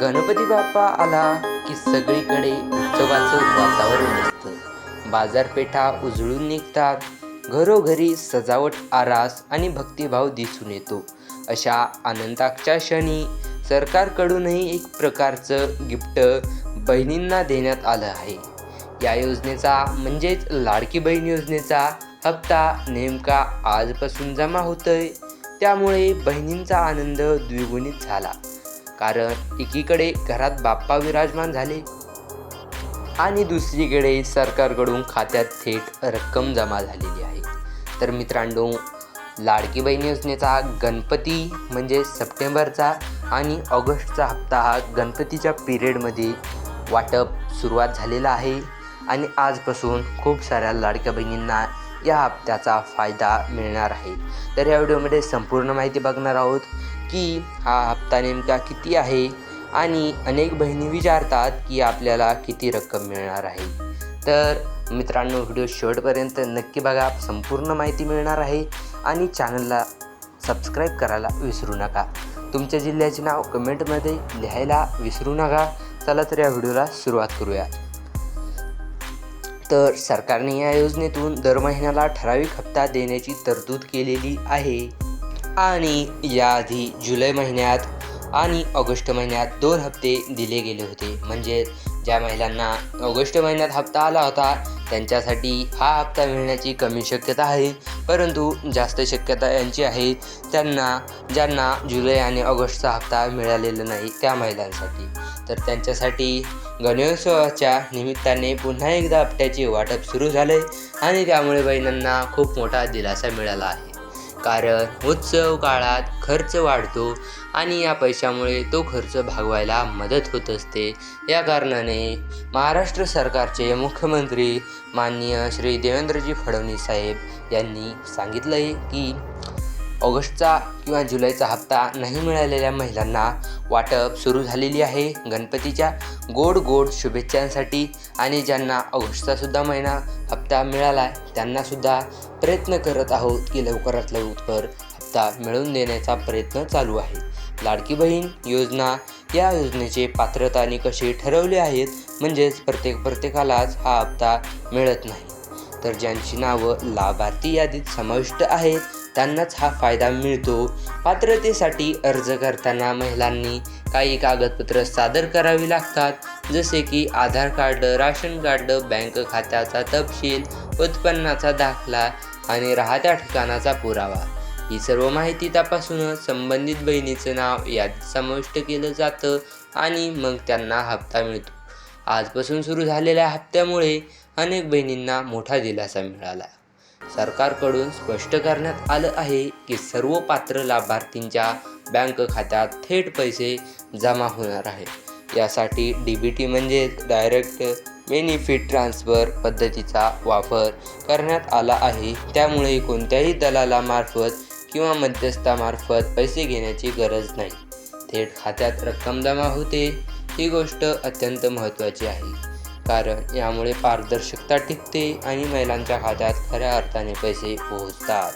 गणपती बाप्पा आला की सगळीकडे उत्सवाचं वातावरण असतं. बाजारपेठा उजळून निघतात. घरोघरी सजावट आरास आणि भक्तिभाव दिसून येतो. अशा आनंदाच्या क्षणी सरकारकडूनही एक प्रकारचं गिफ्ट बहिणींना देण्यात आलं आहे. या योजनेचा म्हणजेच लाडकी बहीण योजनेचा हप्ता नेमका आजपासून जमा होतोय. त्यामुळे बहिणींचा आनंद द्विगुणित झाला. कारण एकीकडे घरात बाप्पा विराजमान झाले आणि दुसरीकडे सरकारकडून खात्यात थेट रक्कम जमा झालेली आहे. तर मित्रांनो लाडकी बहीण योजनेचा गणपती म्हणजे सप्टेंबरचा आणि ऑगस्टचा हप्ता हा गणपतीच्या पिरियडमध्ये वाटप सुरुवात झालेला आहे. आणि आजपासून खूप साऱ्या लाडक्या बहिणींना या हप्त्याचा फायदा मिळणार आहे. तर या व्हिडिओमध्ये संपूर्ण माहिती बघणार आहोत की हा हप्ता नेमका किती आहे आणि अनेक बहिणी विचारतात की आपल्याला किती रक्कम मिळणार आहे. तर मित्रांनो व्हिडिओ शेवटपर्यंत नक्की बघा संपूर्ण माहिती मिळणार आहे आणि चॅनलला सबस्क्राईब करायला विसरू नका. तुमच्या जिल्ह्याचे नाव कमेंटमध्ये लिहायला विसरू नका. चला तर या व्हिडिओला सुरुवात करूया. तर सरकारने या योजनेतून दर महिन्याला ठराविक हप्ता देण्याची तरतूद केलेली आहे. आणि याआधी जुलै महिन्यात आणि ऑगस्ट महिन्यात दोन हप्ते दिले गेले होते. म्हणजे ज्या महिलांना ऑगस्ट महिन्यात हप्ता आला होता त्यांच्यासाठी हा हप्ता मिळण्याची कमी शक्यता आहे. परंतु जास्त शक्यता यांची आहे त्यांना ज्यांना जुलै आणि ऑगस्टचा हप्ता मिळालेला नाही त्या महिलांसाठी. तर त्यांच्यासाठी गणेशोत्सवाच्या निमित्ताने पुन्हा एकदा हप्त्याचे वाटप सुरू झाले आणि त्यामुळे बहिणींना खूप मोठा दिलासा मिळाला आहे. कारण उत्सव काळात खर्च वाढतो आणि या पैशामुळे तो खर्च भागवायला मदत होत असते. या कारणाने महाराष्ट्र सरकारचे मुख्यमंत्री माननीय श्री देवेंद्रजी फडणवीस साहेब यांनी सांगितलं आहे की ऑगस्टचा किंवा जुलैचा हप्ता नाही मिळालेल्या महिलांना वाटप सुरू झालेली आहे. गणपतीच्या गोड गोड शुभेच्छांसाठी आणि ज्यांना ऑगस्टचासुद्धा महिना हप्ता मिळाला आहे त्यांनासुद्धा प्रयत्न करत आहोत की लवकरात लवकर हप्ता मिळवून देण्याचा प्रयत्न चालू आहे. लाडकी बहीण योजना या योजनेचे पात्रता निकषे ठरवले आहेत म्हणजेच प्रत्येक प्रत्येकालाच हा हप्ता मिळत नाही. तर ज्यांची नावं लाभार्थी यादीत समाविष्ट आहेत त्यांनाच हा फायदा मिळतो. पात्रतेसाठी अर्ज करताना महिलांनी काही कागदपत्र सादर करावी लागतात. जसे की Aadhaar card ration card bank खात्याचा तपशील उत्पन्नाचा दाखला आणि राहत्या ठिकाणाचा पुरावा. ही सर्व माहिती तपासूनच संबंधित बहिणीचं नाव यात समाविष्ट केलं जातं आणि मग त्यांना हप्ता मिळतो. आजपासून सुरू झालेल्या हप्त्यामुळे अनेक बहिणींना मोठा दिलासा मिळाला. सरकारकडून स्पष्ट करण्यात आलं आहे की सर्व पात्र लाभार्थींच्या बँक खात्यात थेट पैसे जमा होणार आहे. यासाठी डी बी टी म्हणजेच डायरेक्ट बेनिफिट ट्रान्सफर पद्धतीचा वापर करण्यात आला आहे. त्यामुळे कोणत्याही दलालामार्फत किंवा मध्यस्थामार्फत पैसे घेण्याची गरज नाही. थेट खात्यात रक्कम जमा होते ही गोष्ट अत्यंत महत्त्वाची आहे. कारण यामुळे पारदर्शकता टिकते आणि महिलांच्या खात्यात खऱ्या अर्थाने पैसे पोहोचतात.